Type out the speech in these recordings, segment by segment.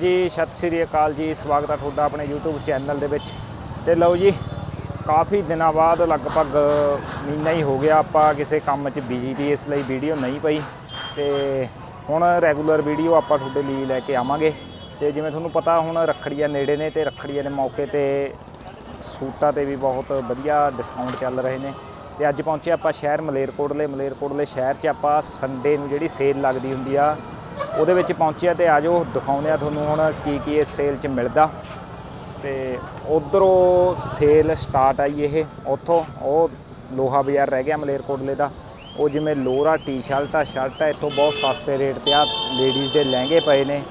ਜੀ, ਸਤਿ ਸ੍ਰੀ ਅਕਾਲ ਜੀ, ਸਵਾਗਤ ਹੈ ਤੁਹਾਡਾ ਆਪਣੇ YouTube ਚੈਨਲ ਦੇ ਵਿੱਚ। ਤੇ ਲਓ ਜੀ, ਕਾਫੀ ਦਿਨਾਂ ਬਾਅਦ ਲਗਭਗ ਮਹੀਨਾ ਹੀ ਹੋ ਗਿਆ ਆਪਾਂ ਕਿਸੇ ਕੰਮ 'ਚ ਬਿਜ਼ੀ ਸੀ, ਇਸ ਲਈ ਵੀਡੀਓ ਨਹੀਂ ਪਈ। ਤੇ ਹੁਣ ਰੈਗੂਲਰ ਵੀਡੀਓ ਆਪਾਂ ਤੁਹਾਡੇ ਲਈ ਲੈ ਕੇ ਆਵਾਂਗੇ। ਤੇ ਜਿਵੇਂ ਤੁਹਾਨੂੰ ਪਤਾ, ਹੁਣ ਰੱਖੜੀਆਂ ਨੇੜੇ ਨੇ ਤੇ ਰੱਖੜੀਆਂ ਦੇ ਮੌਕੇ ਤੇ ਸੂਟਾਂ ਤੇ ਵੀ ਬਹੁਤ ਵਧੀਆ ਡਿਸਕਾਊਂਟ ਚੱਲ ਰਹੇ ਨੇ। ਤੇ ਅੱਜ ਪਹੁੰਚੇ ਆਪਾਂ ਸ਼ਹਿਰ ਮਲੇਰਕੋਟਲੇ। ਮਲੇਰਕੋਟਲੇ ਸ਼ਹਿਰ 'ਚ ਆਪਾਂ ਸੰਡੇ ਨੂੰ ਜਿਹੜੀ ਸੇਲ ਲੱਗਦੀ ਹੁੰਦੀ ਆ ਉਹਦੇ ਵਿੱਚ ਪਹੁੰਚਿਆ ਤੇ ਆਜੋ ਦਿਖਾਉਂਦੇ ਆ ਤੁਹਾਨੂੰ ਹੁਣ ਕੀ ਕੀ ਇਸ ਸੇਲ 'ਚ ਮਿਲਦਾ। ਤੇ ਉਧਰੋਂ ਸੇਲ ਸਟਾਰਟ ਆਈ ਇਹ, ਉੱਥੋਂ ਉਹ ਲੋਹਾ ਬਾਜ਼ਾਰ ਰਹਿ ਗਿਆ ਮਲੇਰਕੋਟਲੇ ਦਾ। ਉਹ ਜਿਵੇਂ ਲੋਰਾ ਟੀ ਸ਼ਰਟ ਆ ਸ਼ਰਟ ਆ, ਇੱਥੋਂ ਬਹੁਤ ਸਸਤੇ ਰੇਟ ਤੇ ਆ ਲੇਡੀਜ਼ ਦੇ ਲਹਿੰਗੇ ਪਏ ਨੇ।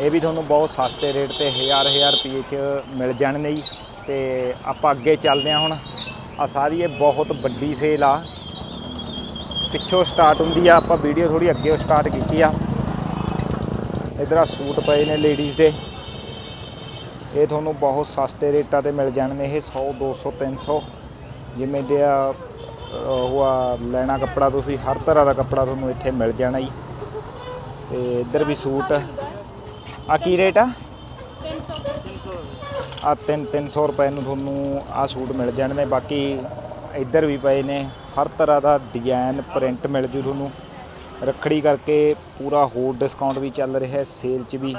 ਇਹ ਵੀ ਤੁਹਾਨੂੰ ਬਹੁਤ ਸਸਤੇ ਰੇਟ ਤੇ ਹਜ਼ਾਰ ਹਜ਼ਾਰ ਰੁਪਏ ਚ ਮਿਲ ਜਾਣਗੇ ਜੀ। ਤੇ ਆਪਾਂ ਅੱਗੇ ਚੱਲਦੇ ਹਾਂ ਹੁਣ। ਆ ਸਾਰੀ ਇਹ ਬਹੁਤ ਵੱਡੀ ਸੇਲ ਆ। ਪਿੱਛੋਂ ਸਟਾਰਟ ਹੁੰਦੀ ਆ ਆਪਾਂ ਵੀਡੀਓ ਥੋੜੀ ਅੱਗੇ ਸਟਾਰਟ ਕੀਤੀ ਆ। ਇਧਰ ਆ ਸੂਟ ਪਏ ਨੇ ਲੇਡੀਜ਼ ਦੇ। ਇਹ ਤੁਹਾਨੂੰ ਬਹੁਤ ਸਸਤੇ ਰੇਟਾਂ ਤੇ ਮਿਲ ਜਾਣਗੇ ਇਹ 100 200 300 ਜਿਵੇਂ ਦੇ ਆ ਉਹ ਆ ਲੈਣਾ ਕੱਪੜਾ ਤੁਸੀਂ ਹਰ ਤਰ੍ਹਾਂ ਦਾ ਕੱਪੜਾ ਤੁਹਾਨੂੰ ਇੱਥੇ ਮਿਲ ਜਾਣਾ ਜੀ। ਤੇ ਇੱਧਰ ਵੀ ਸੂਟ। ਆ ਕੀ ਰੇਟ ਆ? ਆ 3 300 ਰੁਪਏ ਨੂੰ ਤੁਹਾਨੂੰ ਆ ਸੂਟ ਮਿਲ ਜਾਣਗੇ। ਬਾਕੀ ਇੱਧਰ ਵੀ ਪਏ ਨੇ। ਹਰ ਤਰ੍ਹਾਂ ਦਾ ਡਿਜ਼ਾਈਨ ਪ੍ਰਿੰਟ ਮਿਲ ਜੂ ਤੁਹਾਨੂੰ। ਰੱਖੜੀ ਕਰਕੇ ਪੂਰਾ ਹੋਰ ਡਿਸਕਾਊਂਟ ਵੀ ਚੱਲ ਰਿਹਾ ਸੇਲ 'ਚ ਵੀ।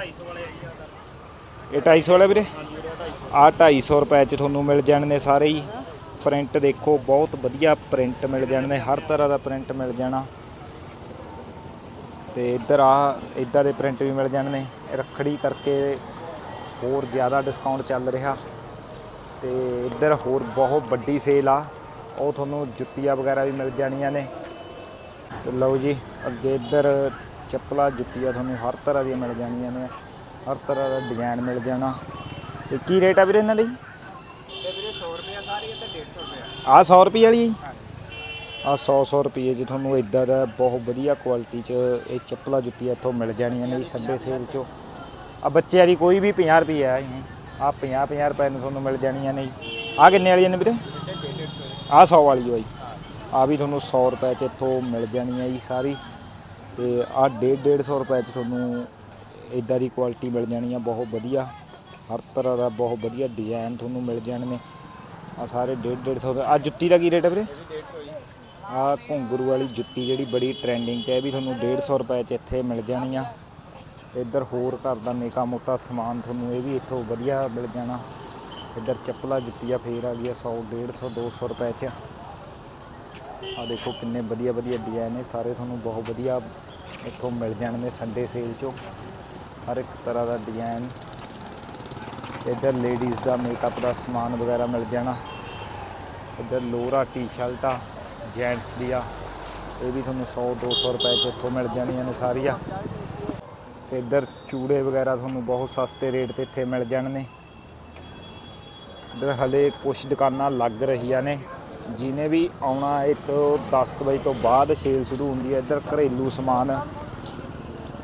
ਇਹ 250 ਵਾਲਾ ਵੀਰੇ? ਆ 250 ਰੁਪਏ 'ਚ ਤੁਹਾਨੂੰ ਮਿਲ ਜਾਣ ਜਾਣਗੇ ਸਾਰੇ ਹੀ। ਪ੍ਰਿੰਟ ਦੇਖੋ, ਬਹੁਤ ਵਧੀਆ ਪ੍ਰਿੰਟ ਮਿਲ ਜਾਣ ਜਾਣਗੇ ਹਰ ਤਰ੍ਹਾਂ ਦਾ ਪ੍ਰਿੰਟ ਮਿਲ ਜਾਣਾ। ਤੇ ਇੱਧਰ ਆ ਇਦਾਂ ਦੇ ਪ੍ਰਿੰਟ ਵੀ ਮਿਲ ਜਾਣਗੇ ਰੱਖੜੀ ਕਰਕੇ ਹੋਰ ਜ਼ਿਆਦਾ ਡਿਸਕਾਊਂਟ ਚੱਲ ਰਿਹਾ। ਤੇ ਇੱਧਰ ਹੋਰ ਬਹੁਤ ਵੱਡੀ ਸੇਲ ਆ। ਉਹ ਤੁਹਾਨੂੰ ਜੁੱਤੀਆਂ ਵਗੈਰਾ ਵੀ ਮਿਲ ਜਾਣੀਆਂ ਨੇ। ਤੇ ਲਓ ਜੀ ਅੱਗੇ ਇੱਧਰ ਚੱਪਲਾਂ ਜੁੱਤੀਆਂ ਤੁਹਾਨੂੰ ਹਰ ਤਰ੍ਹਾਂ ਦੀਆਂ ਮਿਲ ਜਾਣੀਆਂ ਨੇ। ਹਰ ਤਰ੍ਹਾਂ ਦਾ ਡਿਜ਼ਾਈਨ ਮਿਲ ਜਾਣਾ। ਤੇ ਕੀ ਰੇਟ ਆ ਵੀਰੇ ਇਹਨਾਂ ਦੇ ਤੇ ਵੀਰੇ 100 ਰੁਪਏ ਸਾਰੀ ਤੇ 150 ਰੁਪਏ ਆ। 100 ਰੁਪਏ ਵਾਲੀ ਆ 100 100 ਰੁਪਏ ਚ ਤੁਹਾਨੂੰ ਇਦਾਂ ਦਾ ਬਹੁਤ ਵਧੀਆ ਕੁਆਲਿਟੀ ਚ ਇਹ ਚੱਪਲਾਂ ਜੁੱਤੀਆਂ ਇੱਥੋਂ ਮਿਲ ਜਾਣੀਆਂ ਨੇ ਜੀ ਸੰਡੇ ਸੇਲ ਚੋਂ। ਆ ਬੱਚਿਆਂ ਦੀ ਕੋਈ ਵੀ 50 ਰੁਪਏ ਆ ਆ 50 50 ਰੁਪਏ ਨੂੰ ਤੁਹਾਨੂੰ ਮਿਲ ਜਾਣੀਆਂ ਨੇ ਜੀ। ਆ ਕਿੰਨੇ ਵਾਲੀਆਂ ਨੇ ਵੀਰੇ? ਆ 100 ਵਾਲੀ ਹੋਈ ਆ ਵੀ ਤੁਹਾਨੂੰ 100 ਰੁਪਏ ਚ ਇੱਥੋਂ ਮਿਲ ਜਾਣੀ ਹੈ ਜੀ ਸਾਰੀ। ਤੇ ਆ 1.5 150 ਰੁਪਏ ਚ ਤੁਹਾਨੂੰ ਇਦਾਂ ਦੀ ਕੁਆਲਿਟੀ ਮਿਲ ਜਾਣੀ ਆ, ਬਹੁਤ ਵਧੀਆ। ਹਰ ਤਰ੍ਹਾਂ ਦਾ ਬਹੁਤ ਵਧੀਆ ਡਿਜ਼ਾਈਨ ਤੁਹਾਨੂੰ ਮਿਲ ਜਾਣਗੇ। ਆ ਸਾਰੇ 1.5 150 ਆ ਜੁੱਤੀ ਦਾ ਕੀ ਰੇਟ ਹੈ ਵੀਰੇ? 150 ਆ ਘੁੰਗਰੂ ਵਾਲੀ ਜੁੱਤੀ ਜਿਹੜੀ ਬੜੀ ਟ੍ਰੈਂਡਿੰਗ 'ਚ ਹੈ ਇਹ ਵੀ ਤੁਹਾਨੂੰ 150 ਰੁਪਏ 'ਚ ਇੱਥੇ ਮਿਲ ਜਾਣੀ ਆ। ਇੱਧਰ ਹੋਰ ਘਰ ਦਾ ਨਿੱਕਾ ਮੋਟਾ ਸਮਾਨ ਤੁਹਾਨੂੰ ਇਹ ਵੀ ਇੱਥੋਂ ਵਧੀਆ ਮਿਲ ਜਾਣਾ। ਇੱਧਰ ਚੱਪਲਾਂ ਜੁੱਤੀਆਂ ਫੇਰ ਆ ਗਈਆਂ 100 150 200 ਰੁਪਏ 'ਚ। ਆ ਦੇਖੋ ਕਿੰਨੇ ਵਧੀਆ ਵਧੀਆ ਡਿਜ਼ਾਈਨ ਨੇ, ਸਾਰੇ ਤੁਹਾਨੂੰ ਬਹੁਤ ਵਧੀਆ ਇੱਥੋਂ ਮਿਲ ਜਾਣਗੇ ਸੰਡੇ ਸੇਲ 'ਚੋਂ। ਹਰ ਇੱਕ ਤਰ੍ਹਾਂ ਦਾ ਡਿਜ਼ਾਈਨ ਇੱਧਰ ਲੇਡੀਜ਼ ਦਾ ਮੇਕਅਪ ਦਾ ਸਮਾਨ ਵਗੈਰਾ ਮਿਲ ਜਾਣਾ। ਇੱਧਰ ਲੋਰਾ ਟੀ-ਸ਼ਰਟਾਂ ਜੈਂਟਸ ਦੀਆਂ ਇਹ ਵੀ ਤੁਹਾਨੂੰ 100 200 ਰੁਪਏ 'ਚ ਇੱਥੋਂ ਮਿਲ ਜਾਣੀਆਂ ਨੇ ਸਾਰੀਆਂ। ਤੇ ਇੱਧਰ ਚੂੜੇ ਵਗੈਰਾ ਤੁਹਾਨੂੰ ਬਹੁਤ ਸਸਤੇ ਰੇਟ ਤੇ ਇੱਥੇ ਮਿਲ ਜਾਣਗੇ। ਇੱਧਰ ਹਲੇ ਕੁਝ ਦੁਕਾਨਾਂ ਲੱਗ ਰਹੀਆਂ ਨੇ। ਜਿਹਨੇ ਵੀ ਆਉਣਾ ਇੱਥੋਂ 10 ਕੁ ਵਜੇ ਤੋਂ ਬਾਅਦ ਸੇਲ ਸ਼ੁਰੂ ਹੁੰਦੀ ਹੈ। ਇੱਧਰ ਘਰੇਲੂ ਸਮਾਨ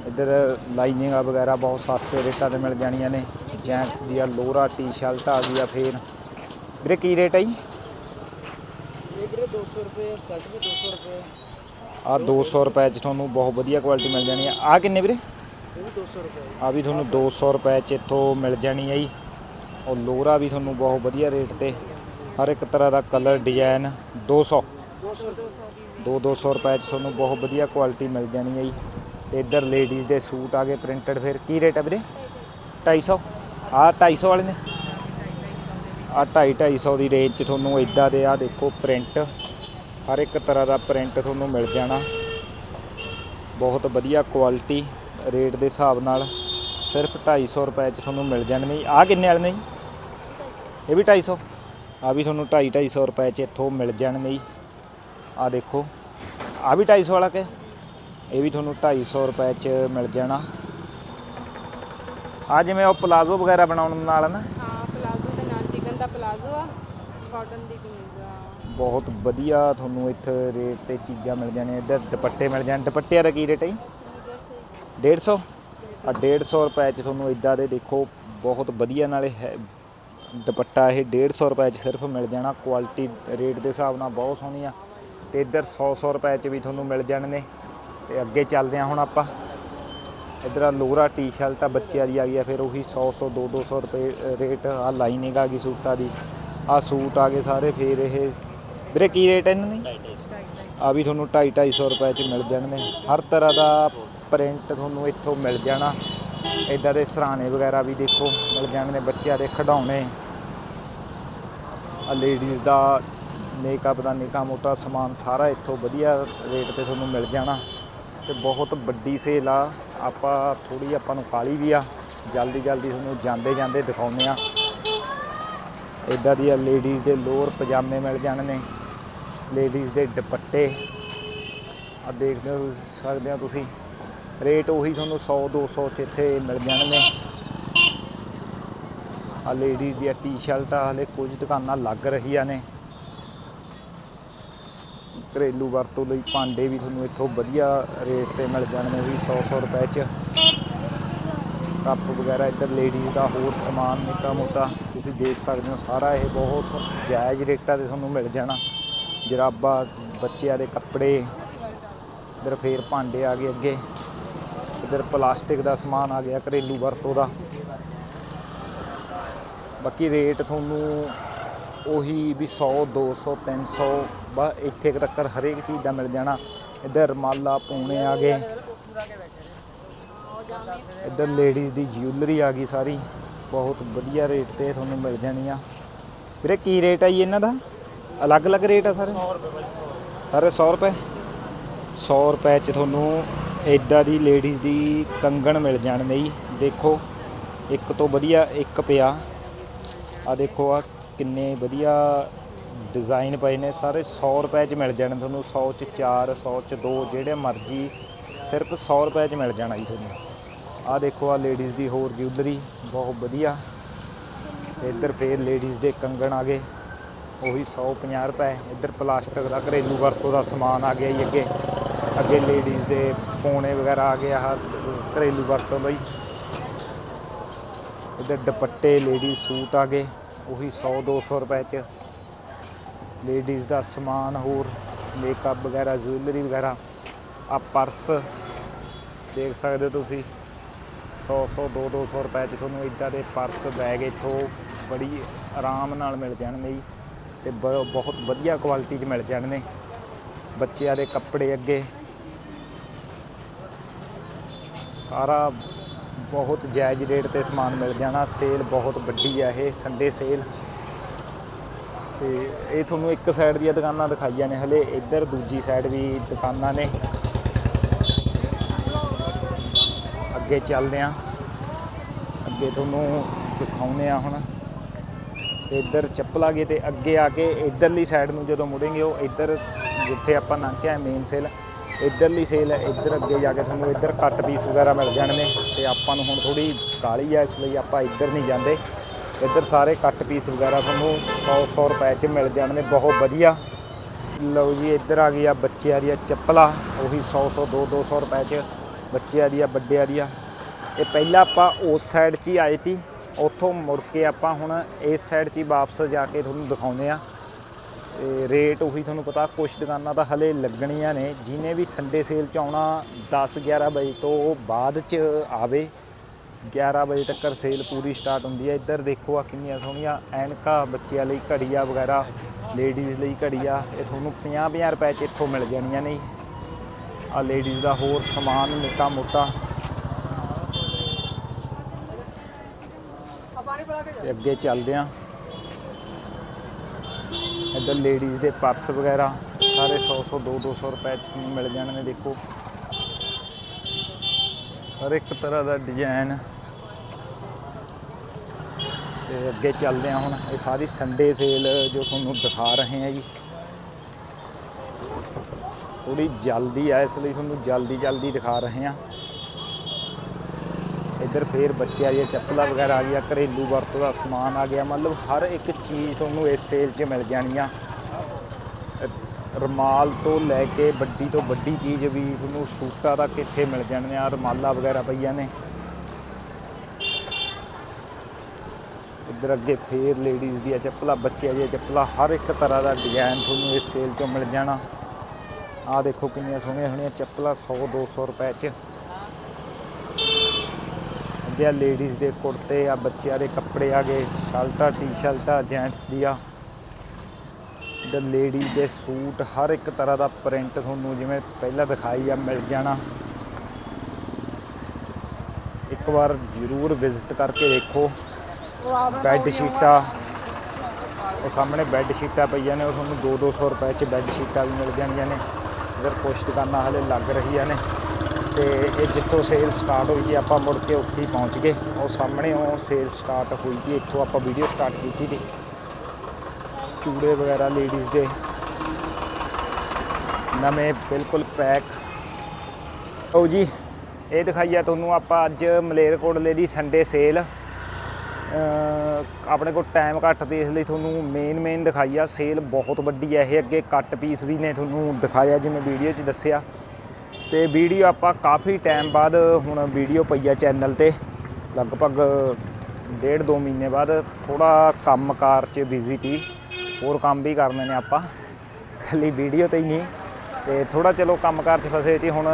ਇੱਧਰ ਲਾਈਨਿੰਗਾਂ ਵਗੈਰਾ ਬਹੁਤ ਸਸਤੇ ਰੇਟਾਂ ਤੇ ਮਿਲ ਜਾਣੀਆਂ ਨੇ। ਜੈਂਟਸ ਦੀਆਂ ਲੋਰਾ ਟੀ-ਸ਼ਰਟਾਂ ਆ ਗਈਆਂ ਫੇਰ। ਵੀਰੇ ਕੀ ਰੇਟ ਹੈ ਜੀ? ਇਹ ਵੀਰੇ 200 ਰੁਪਏ ਸ਼ਰਟ ਵੀ 200 ਰੁਪਏ। ਆ 200 ਰੁਪਏ ਚ ਤੁਹਾਨੂੰ ਬਹੁਤ ਵਧੀਆ ਕੁਆਲਿਟੀ ਮਿਲ ਜਾਣੀ ਆ। ਆ ਕਿੰਨੇ ਵੀਰੇ? ਇਹ ਵੀ 200 ਰੁਪਏ ਆ ਵੀ ਤੁਹਾਨੂੰ 200 ਰੁਪਏ ਚ ਇੱਥੋਂ ਮਿਲ ਜਾਣੀ ਹੈ ਜੀ। ਉਹ ਲੋਰਾ ਵੀ ਤੁਹਾਨੂੰ ਬਹੁਤ ਵਧੀਆ ਰੇਟ ਤੇ ਹਰ ਇੱਕ ਤਰ੍ਹਾਂ ਦਾ ਕਲਰ, ਡਿਜ਼ਾਈਨ 200 200 ਦੋ 200 ਰੁਪਏ ਚ ਤੁਹਾਨੂੰ ਬਹੁਤ ਵਧੀਆ ਕੁਆਲਿਟੀ ਮਿਲ ਜਾਣੀ ਹੈ ਜੀ। ਤੇ ਇੱਧਰ ਲੇਡੀਜ਼ ਦੇ ਸੂਟ ਆ ਗਏ ਪ੍ਰਿੰਟਡ ਫਿਰ। ਕੀ ਰੇਟ ਹੈ ਵੀਰੇ? 250 ਆ 250 ਵਾਲੇ ਨੇ? ਆ 250 250 ਦੀ ਰੇਂਜ ਚ ਤੁਹਾਨੂੰ ਇਦਾਂ ਦੇ ਆ ਦੇਖੋ ਪ੍ਰਿੰਟ ਹਰ ਇੱਕ ਤਰ੍ਹਾਂ ਦਾ ਪ੍ਰਿੰਟ ਤੁਹਾਨੂੰ ਮਿਲ ਜਾਣਾ। ਬਹੁਤ ਵਧੀਆ ਕੁਆਲਿਟੀ ਰੇਟ ਦੇ ਹਿਸਾਬ ਨਾਲ ਸਿਰਫ 250 ਰੁਪਏ ਚ ਤੁਹਾਨੂੰ ਮਿਲ ਜਾਣਗੇ। ਆ ਕਿੰਨੇ ਵਾਲੇ ਨੇ ਜੀ? ਇਹ ਵੀ 250 ਆ ਵੀ ਤੁਹਾਨੂੰ 250 250 ਰੁਪਏ ਚ ਇੱਥੋਂ ਮਿਲ ਜਾਣਗੇ ਜੀ। ਆ ਦੇਖੋ ਆ ਵੀ 250 ਵਾਲਾ ਕਿ ਇਹ ਵੀ ਤੁਹਾਨੂੰ 250 ਰੁਪਏ ਚ ਮਿਲ ਜਾਣਾ। ਆ ਜਿਵੇਂ ਉਹ ਪਲਾਜ਼ੋ ਵਗੈਰਾ ਬਣਾਉਣ ਨਾਲ ਨਾ। ਹਾਂ ਪਲਾਜ਼ੋ ਦੇ ਨਾਲ ਚਿਕਨ ਦਾ ਪਲਾਜ਼ੋ ਆ ਕਾਟਨ ਦੀ ਕਮੀਜ਼ ਆ। ਬਹੁਤ ਵਧੀਆ ਤੁਹਾਨੂੰ ਇੱਥੇ ਰੇਟ ਤੇ ਚੀਜ਼ਾਂ ਮਿਲ ਜਾਣੀਆਂ। ਇੱਧਰ ਦੁਪੱਟੇ ਮਿਲ ਜਾਣ। ਦੁਪੱਟਿਆਂ ਦਾ ਕੀ ਰੇਟ ਹੈ ਜੀ? 150 ਆ 150 ਰੁਪਏ ਚ ਤੁਹਾਨੂੰ ਇਦਾਂ ਦੇ ਦੇਖੋ ਬਹੁਤ ਵਧੀਆ ਨਾਲੇ ਹੈ ਦੁਪੱਟਾ ਇਹ 150 ਰੁਪਏ ਚ ਸਿਰਫ ਮਿਲ ਜਾਣਾ ਕੁਆਲਿਟੀ ਰੇਟ ਦੇ ਹਿਸਾਬ ਨਾਲ ਬਹੁਤ ਸੋਹਣੀ ਆ ਤੇ ਇੱਧਰ 100 100 ਰੁਪਏ ਚ ਵੀ ਤੁਹਾਨੂੰ ਮਿਲ ਜਾਣਗੇ ਤੇ ਅੱਗੇ ਚੱਲਦੇ ਆ ਹੁਣ ਆਪਾਂ। ਇੱਧਰ ਆ ਲੋਰਾ ਟੀ-ਸ਼ਰਟ ਆ ਬੱਚਿਆਂ ਦੀ ਆ ਗਈ ਆ, ਫਿਰ ਉਹੀ 100 100 200 200 ਰੁਪਏ ਰੇਟ ਆ। ਲਾਈਨਿੰਗ ਆ ਗਈ ਸੂਟਾਂ ਦੀ। ਆ ਸੂਟ ਆ ਗਏ ਸਾਰੇ, ਫਿਰ ਇਹ ਵੀਰੇ ਕੀ ਰੇਟ ਇਹਨਾਂ ਦੀ? ਆ ਵੀ ਤੁਹਾਨੂੰ 2.5 250 ਰੁਪਏ ਚ ਮਿਲ ਜਾਣਗੇ ਹਰ ਤਰ੍ਹਾਂ ਦਾ ਪ੍ਰਿੰਟ ਤੁਹਾਨੂੰ ਇੱਥੋਂ ਮਿਲ ਜਾਣਾ। ਇਦਾਂ ਦੇ ਸਰਾਣੇ ਵਗੈਰਾ ਵੀ ਦੇਖੋ, ਮਿਲ ਜਾਣਗੇ ਬੱਚਿਆਂ ਦੇ ਖਿਡੌਣੇ। ਲੇਡੀਜ਼ ਦਾ ਮੇਕਅਪ ਦਾ ਨਿੱਕਾ ਮੋਟਾ ਸਮਾਨ ਸਾਰਾ ਇੱਥੋਂ ਵਧੀਆ ਰੇਟ ਤੇ ਤੁਹਾਨੂੰ ਮਿਲ ਜਾਣਾ ਤੇ ਬਹੁਤ ਵੱਡੀ ਸੇਲ ਆ। ਆਪਾਂ ਥੋੜੀ ਆਪਾਂ ਨੂੰ ਕਾਲੀ ਵੀ ਆ। ਜਲਦੀ ਜਲਦੀ ਤੁਹਾਨੂੰ ਜਾਂਦੇ ਜਾਂਦੇ ਦਿਖਾਉਂਦੇ ਆ। ਇਦਾਂ ਦੀਆਂ ਲੇਡੀਜ਼ ਦੇ ਲੋਅਰ ਪਜਾਮੇ ਮਿਲ ਜਾਣਗੇ ਲੇਡੀਜ਼ ਦੇ ਦੁਪੱਟੇ। ਆ ਦੇਖਦੇ ਹੋ ਸਕਦੇ ਹੋ ਤੁਸੀਂ। ਰੇਟ ਉਹੀ ਤੁਹਾਨੂੰ 100 200 ਚ ਇੱਥੇ ਮਿਲ ਜਾਣਗੇ ਆ ਲੇਡੀਜ਼ ਦੀਆਂ ਟੀ-ਸ਼ਰਟਾਂ ਹਲੇ ਕੁਝ ਦੁਕਾਨਾਂ ਲੱਗ ਰਹੀਆਂ ਨੇ। ਘਰੇਲੂ ਵਰਤੋਂ ਲਈ ਭਾਂਡੇ ਵੀ ਤੁਹਾਨੂੰ ਇੱਥੋਂ ਵਧੀਆ ਰੇਟ ਤੇ ਮਿਲ ਜਾਣਗੇ ਵੀ 100 100 ਰੁਪਏ ਚ। ਕੱਪ ਵਗੈਰਾ ਇੱਧਰ ਲੇਡੀਜ਼ ਦਾ ਹੋਰ ਸਮਾਨ ਨਿੱਕਾ ਮੋਟਾ ਤੁਸੀਂ ਦੇਖ ਸਕਦੇ ਹੋ ਸਾਰਾ ਇਹ ਬਹੁਤ ਜਾਇਜ਼ ਰੇਟਾਂ ਤੇ ਤੁਹਾਨੂੰ ਮਿਲ ਜਾਣਾ। ਜਰਾਬਾਂ, ਬੱਚਿਆਂ ਦੇ ਕੱਪੜੇ, ਇੱਧਰ ਫੇਰ ਭਾਂਡੇ ਆ ਗਏ ਅੱਗੇ। ਇੱਧਰ ਪਲਾਸਟਿਕ ਦਾ ਸਮਾਨ ਆ ਗਿਆ, ਘਰੇਲੂ ਵਰਤੋਂ ਦਾ। ਬਾਕੀ ਰੇਟ ਤੁਹਾਨੂੰ ਉਹੀ ਵੀ 100 200 300 ਬਾ ਇੱਥੇ ਤੱਕ ਹਰੇਕ ਚੀਜ਼ ਦਾ ਮਿਲ ਜਾਣਾ। ਇੱਧਰ ਰਮਾਲਾ ਪੂਣੇ ਆ ਗਏ। ਇੱਧਰ ਲੇਡੀਜ਼ ਦੀ ਜਿਊਲਰੀ ਆ ਗਈ ਸਾਰੀ। ਬਹੁਤ ਵਧੀਆ ਰੇਟ ਤੇ ਤੁਹਾਨੂੰ ਮਿਲ ਜਾਣੀ ਆ। ਵੀਰੇ ਕੀ ਰੇਟ ਆ ਜੀ ਇਹਨਾਂ ਦਾ? ਅਲੱਗ-ਅਲੱਗ ਰੇਟ ਆ ਸਾਰੇ? ਸਾਰੇ 100 ਰੁਪਏ? 100 ਰੁਪਏ ਚ ਤੁਹਾਨੂੰ ਇਦਾਂ ਦੀ ਲੇਡੀਜ਼ ਦੀ ਕੰਗਣ ਮਿਲ ਜਾਣਗੇ ਜੀ। ਦੇਖੋ ਇੱਕ ਤੋਂ ਵਧੀਆ ਇੱਕ ਪਿਆ। ਆ ਦੇਖੋ ਆ ਕਿੰਨੇ ਵਧੀਆ ਡਿਜ਼ਾਈਨ ਪਏ ਨੇ, ਸਾਰੇ 100 ਰੁਪਏ ਚ ਮਿਲ ਜਾਣੇ ਤੁਹਾਨੂੰ 100 ਚ 4 100 ਚ 2 ਜਿਹੜੇ ਮਰਜ਼ੀ, ਸਿਰਫ 100 ਰੁਪਏ ਚ ਮਿਲ ਜਾਣਾ ਜੀ ਤੁਹਾਨੂੰ। ਆ ਦੇਖੋ ਆ ਲੇਡੀਜ਼ ਦੀ ਹੋਰ ਜਿਊਲਰੀ ਬਹੁਤ ਵਧੀਆ। ਇੱਧਰ ਫੇਰ ਲੇਡੀਜ਼ ਦੇ ਕੰਗਣ ਆ ਗਏ, ਉਹੀ 150 ਰੁਪਏ। ਇੱਧਰ ਪਲਾਸਟਿਕ ਦਾ ਘਰੇਲੂ ਵਰਤੋਂ ਦਾ ਸਮਾਨ ਆ ਗਿਆ ਜੀ ਅੱਗੇ। ਅੱਗੇ ਲੇਡੀਜ਼ ਦੇ ਪੋਣੇ ਵਗੈਰਾ ਆ ਗਿਆ ਆਹ ਘਰੇਲੂ ਵਰਤੋਂ ਲਈ। ਇੱਧਰ ਦੁਪੱਟੇ ਲੇਡੀਜ਼ ਸੂਟ ਆ ਗਏ। ਉਹੀ 100 200 ਰੁਪਏ ਚ। ਲੇਡੀਜ਼ ਦਾ ਸਮਾਨ ਹੋਰ ਮੇਕਅਪ ਵਗੈਰਾ ਜੁਐਲਰੀ ਵਗੈਰਾ ਆ ਪਰਸ ਦੇਖ ਸਕਦੇ ਹੋ ਤੁਸੀਂ 100 100 2 200 ਰੁਪਏ ਚ ਤੁਹਾਨੂੰ ਇੱਦਾਂ ਦੇ ਪਰਸ ਬੈਗ ਇੱਥੋਂ ਬੜੀ ਆਰਾਮ ਨਾਲ ਮਿਲ ਜਾਣਗੇ ਜੀ। ਤੇ ਬ- ਬਹੁਤ ਵਧੀਆ ਕੁਆਲਿਟੀ 'ਚ ਮਿਲ ਜਾਣਗੇ। ਬੱਚਿਆਂ ਦੇ ਕੱਪੜੇ ਅੱਗੇ। ਸਾਰਾ ਬਹੁਤ ਜਾਇਜ਼ ਰੇਟ ਤੇ ਸਮਾਨ ਮਿਲ ਜਾਣਾ। ਸੇਲ ਬਹੁਤ ਵੱਡੀ ਆ ਇਹ, ਸੰਡੇ ਸੇਲ। ਤੇ ਇਹ ਤੁਹਾਨੂੰ ਇੱਕ ਸਾਈਡ ਦੀਆਂ ਦੁਕਾਨਾਂ ਦਿਖਾਈਆਂ ਨੇ ਹਲੇ, ਇੱਧਰ ਦੂਜੀ ਸਾਈਡ ਵੀ ਦੁਕਾਨਾਂ ਨੇ। ਅੱਗੇ ਚੱਲਦੇ ਆ। ਅੱਗੇ ਤੁਹਾਨੂੰ ਦਿਖਾਉਂਦੇ ਆ ਹੁਣ। ਤੇ ਇੱਧਰ ਚੱਪਲਾਂ ਗਏ ਤੇ ਅੱਗੇ ਆ ਕੇ ਇੱਧਰਲੀ ਸਾਈਡ ਨੂੰ ਜਦੋਂ ਮੁੜेंगे ਉਹ ਇੱਧਰ ਜਿੱਥੇ ਆਪਾਂ ਲੰਘਿਆ ਮੇਨ ਸੇਲ ਇੱਧਰਲੀ ਸੇਲ ਹੈ, ਇੱਧਰ ਅੱਗੇ ਜਾ ਕੇ ਤੁਹਾਨੂੰ ਇੱਧਰ ਕੱਟ ਪੀਸ ਵਗੈਰਾ ਮਿਲ ਜਾਣਗੇ ਤੇ ਆਪਾਂ ਨੂੰ ਹੁਣ ਥੋੜੀ ਕਾਲੀ ਆ ਇਸ ਲਈ ਆਪਾਂ ਇੱਧਰ ਨਹੀਂ ਜਾਂਦੇ। ਇੱਧਰ ਸਾਰੇ ਕੱਟ ਪੀਸ ਵਗੈਰਾ ਤੁਹਾਨੂੰ 100 100 ਰੁਪਏ 'ਚ ਮਿਲ ਜਾਣਗੇ, ਬਹੁਤ ਵਧੀਆ। ਲਓ ਜੀ, ਇੱਧਰ ਆ ਗਈ ਆ ਬੱਚਿਆਂ ਦੀਆਂ ਚੱਪਲਾਂ, ਉਹੀ 100 100 2 200 ਰੁਪਏ 'ਚ ਬੱਚਿਆਂ ਦੀਆਂ, ਵੱਡਿਆਂ ਦੀਆਂ। ਇਹ ਪਹਿਲਾਂ ਆਪਾਂ ਉਸ ਸਾਈਡ 'ਚ ਹੀ ਆਏ ਸੀ, ਉੱਥੋਂ ਮੁੜ ਕੇ ਆਪਾਂ ਹੁਣ ਇਸ ਸਾਈਡ 'ਚ ਹੀ ਵਾਪਸ ਜਾ ਕੇ ਤੁਹਾਨੂੰ ਦਿਖਾਉਂਦੇ ਆ ਤੇ ਰੇਟ ਉਹੀ ਤੁਹਾਨੂੰ ਪਤਾ ਕੁਝ ਦੁਕਾਨਾਂ ਤਾਂ ਹਲੇ ਲੱਗਣੀਆਂ ਨੇ। ਜਿਹਨੇ ਵੀ ਸੰਡੇ ਸੇਲ 'ਚ ਆਉਣਾ 10 11 ਵਜੇ ਤੋਂ ਬਾਅਦ 'ਚ ਆਵੇ। 11 ਵਜੇ ਤੱਕ ਸੇਲ ਪੂਰੀ ਸਟਾਰਟ ਹੁੰਦੀ ਹੈ। ਇੱਧਰ ਦੇਖੋ ਆ ਕਿੰਨੀਆਂ ਸੋਹਣੀਆਂ ਐਨਕਾਂ ਬੱਚਿਆਂ ਲਈ ਘੜੀਆਂ ਵਗੈਰਾ ਲੇਡੀਜ਼ ਲਈ ਘੜੀਆਂ। ਇਹ ਤੁਹਾਨੂੰ 50 50 ਰੁਪਏ 'ਚ ਇੱਥੋਂ ਮਿਲ ਜਾਣੀਆਂ ਨੇ। ਆ ਲੇਡੀਜ਼ ਦਾ ਹੋਰ ਸਮਾਨ ਨਿੱਕਾ ਮੋਟਾ ਤੇ ਅੱਗੇ ਚੱਲਦੇ ਆ। ਇੱਧਰ ਲੇਡੀਜ਼ ਦੇ ਪਰਸ ਵਗੈਰਾ, ਸਾਰੇ 100 100 2 200 ਰੁਪਏ 'ਚ ਮਿਲ ਜਾਣਗੇ, ਦੇਖੋ। ਹਰ ਇੱਕ ਤਰ੍ਹਾਂ ਦਾ ਡਿਜ਼ਾਈਨ ਤੇ ਅੱਗੇ ਚੱਲਦੇ ਆ ਹੁਣ, ਇਹ ਸਾਰੀ ਸੰਡੇ ਸੇਲ ਜੋ ਤੁਹਾਨੂੰ ਦਿਖਾ ਰਹੇ ਆ ਜੀ। ਥੋੜੀ ਜਲਦੀ ਆ, ਇਸ ਲਈ ਤੁਹਾਨੂੰ ਜਲਦੀ ਜਲਦੀ ਦਿਖਾ ਰਹੇ ਆ ਇੱਧਰ ਫੇਰ ਬੱਚਿਆਂ ਦੀਆਂ ਚੱਪਲਾਂ ਵਗੈਰਾ ਆ ਗਈਆਂ, ਘਰੇਲੂ ਵਰਤੋਂ ਦਾ ਸਮਾਨ ਆ ਗਿਆ। ਮਤਲਬ ਹਰ ਇੱਕ ਚੀਜ਼ ਤੁਹਾਨੂੰ ਇਸ ਸੇਲ 'ਚ ਮਿਲ ਜਾਣੀਆਂ। ਰਮਾਲ ਤੋਂ ਲੈ ਕੇ ਵੱਡੀ ਤੋਂ ਵੱਡੀ ਚੀਜ਼ ਵੀ ਤੁਹਾਨੂੰ ਸੂਟਾਂ ਦਾ ਕਿੱਥੇ ਮਿਲ ਜਾਣੀਆਂ, ਰਮਾਲਾਂ ਵਗੈਰਾ ਪਈਆਂ ਨੇ। ਇੱਧਰ ਅੱਗੇ ਫੇਰ ਲੇਡੀਜ਼ ਦੀਆਂ ਚੱਪਲਾਂ, ਬੱਚਿਆਂ ਦੀਆਂ ਚੱਪਲਾਂ, ਹਰ ਇੱਕ ਤਰ੍ਹਾਂ ਦਾ ਡਿਜ਼ਾਈਨ ਤੁਹਾਨੂੰ ਇਸ ਸੇਲ 'ਚੋਂ ਮਿਲ ਜਾਣਾ। ਆਹ ਦੇਖੋ ਕਿੰਨੀਆਂ ਸੋਹਣੀਆਂ ਸੋਹਣੀਆਂ ਚੱਪਲਾਂ 100 200 ਰੁਪਏ 'ਚ। ਦੇ ਆ ਲੇਡੀਜ਼ ਦੇ ਕੁੜਤੇ ਆ, ਬੱਚਿਆਂ ਦੇ ਕੱਪੜੇ ਆ ਗਏ, ਸ਼ਰਟਾਂ, ਟੀ-ਸ਼ਰਟਾਂ ਜੈਂਟਸ ਦੀਆਂ। ਤੇ ਲੇਡੀਜ਼ ਦੇ ਸੂਟ ਹਰ ਇੱਕ ਤਰ੍ਹਾਂ ਦਾ ਪ੍ਰਿੰਟ ਤੁਹਾਨੂੰ ਜਿਵੇਂ ਪਹਿਲਾਂ ਦਿਖਾਈ ਆ, ਮਿਲ ਜਾਣਾ। ਇੱਕ ਵਾਰ ਜ਼ਰੂਰ ਵਿਜ਼ਿਟ ਕਰਕੇ ਦੇਖੋ। ਬੈੱਡ ਸ਼ੀਟਾਂ ਉਹ ਸਾਹਮਣੇ ਬੈੱਡ ਸ਼ੀਟਾਂ ਪਈਆਂ ਨੇ, ਉਹ ਤੁਹਾਨੂੰ 2-200 ਰੁਪਏ 'ਚ ਬੈੱਡ ਸ਼ੀਟਾਂ ਵੀ ਮਿਲ ਜਾਣਗੀਆਂ ਨੇ। ਇਧਰ ਕੁਛ ਦੁਕਾਨਾਂ ਹਲੇ ਲੱਗ ਰਹੀਆਂ ਨੇ। ਤੇ ਇਹ ਜਿੱਥੋਂ ਸੇਲ ਸਟਾਰਟ ਹੋਈ ਸੀ ਆਪਾਂ ਮੁੜ ਕੇ ਉੱਥੇ ਹੀ ਪਹੁੰਚ ਗਏ। ਉਹ ਸਾਹਮਣੇ ਉਹ ਸੇਲ ਸਟਾਰਟ ਹੋਈ ਸੀ ਇੱਥੋਂ ਆਪਾਂ ਵੀਡੀਓ ਸਟਾਰਟ ਕੀਤੀ ਸੀ ਚੂੜੇ ਵਗੈਰਾ ਲੇਡੀਜ਼ ਦੇ। ਨਵੇਂ ਬਿਲਕੁਲ ਪੈਕ ਲਓ ਜੀ, ਇਹ ਦਿਖਾਈਆ ਤੁਹਾਨੂੰ, ਆਪਾਂ ਅੱਜ ਮਲੇਰਕੋਟਲੇ ਦੀ ਸੰਡੇ ਸੇਲ ਆਪਣੇ ਕੋਲ ਟਾਈਮ ਘੱਟ ਤੇ ਇਸ ਲਈ ਤੁਹਾਨੂੰ ਮੇਨ ਮੇਨ ਦਿਖਾਈ ਸੇਲ ਬਹੁਤ ਵੱਡੀ ਹੈ ਇਹ ਅੱਗੇ ਕੱਟ ਪੀਸ ਵੀ ਨੇ ਤੁਹਾਨੂੰ ਦਿਖਾਇਆ, ਜਿਵੇਂ ਵੀਡੀਓ 'ਚ ਦੱਸਿਆ। ਤੇ ਵੀਡੀਓ ਆਪਾਂ ਕਾਫੀ ਟਾਈਮ ਬਾਅਦ ਹੁਣ ਵੀਡੀਓ ਪਈ ਆ ਚੈਨਲ ਤੇ। ਲਗਭਗ ਡੇਢ ਦੋ ਮਹੀਨੇ ਬਾਅਦ ਥੋੜਾ ਕੰਮਕਾਰ 'ਚ ਬਿਜ਼ੀ ਸੀ। ਹੋਰ ਕੰਮ ਵੀ ਕਰਨੇ ਨੇ ਆਪਾਂ। ਖਾਲੀ ਵੀਡੀਓ ਤੇ ਹੀ ਨਹੀਂ। ਤੇ ਥੋੜਾ ਚਲੋ ਕੰਮਕਾਰ 'ਚ ਫਸੇ ਸੀ। ਹੁਣ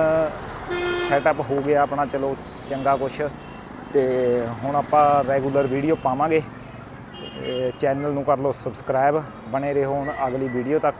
ਸੈਟਅਪ ਹੋ ਗਿਆ ਆਪਣਾ, ਚਲੋ ਚੰਗਾ ਕੁਛ। ਤੇ ਹੁਣ ਆਪਾਂ ਰੈਗੂਲਰ ਵੀਡੀਓ ਪਾਵਾਂਗੇ। ਚੈਨਲ ਨੂੰ ਕਰ ਲਓ ਸਬਸਕ੍ਰਾਈਬ ਬਣੇ ਰਹੋ ਹੁਣ ਅਗਲੀ ਵੀਡੀਓ ਤੱਕ।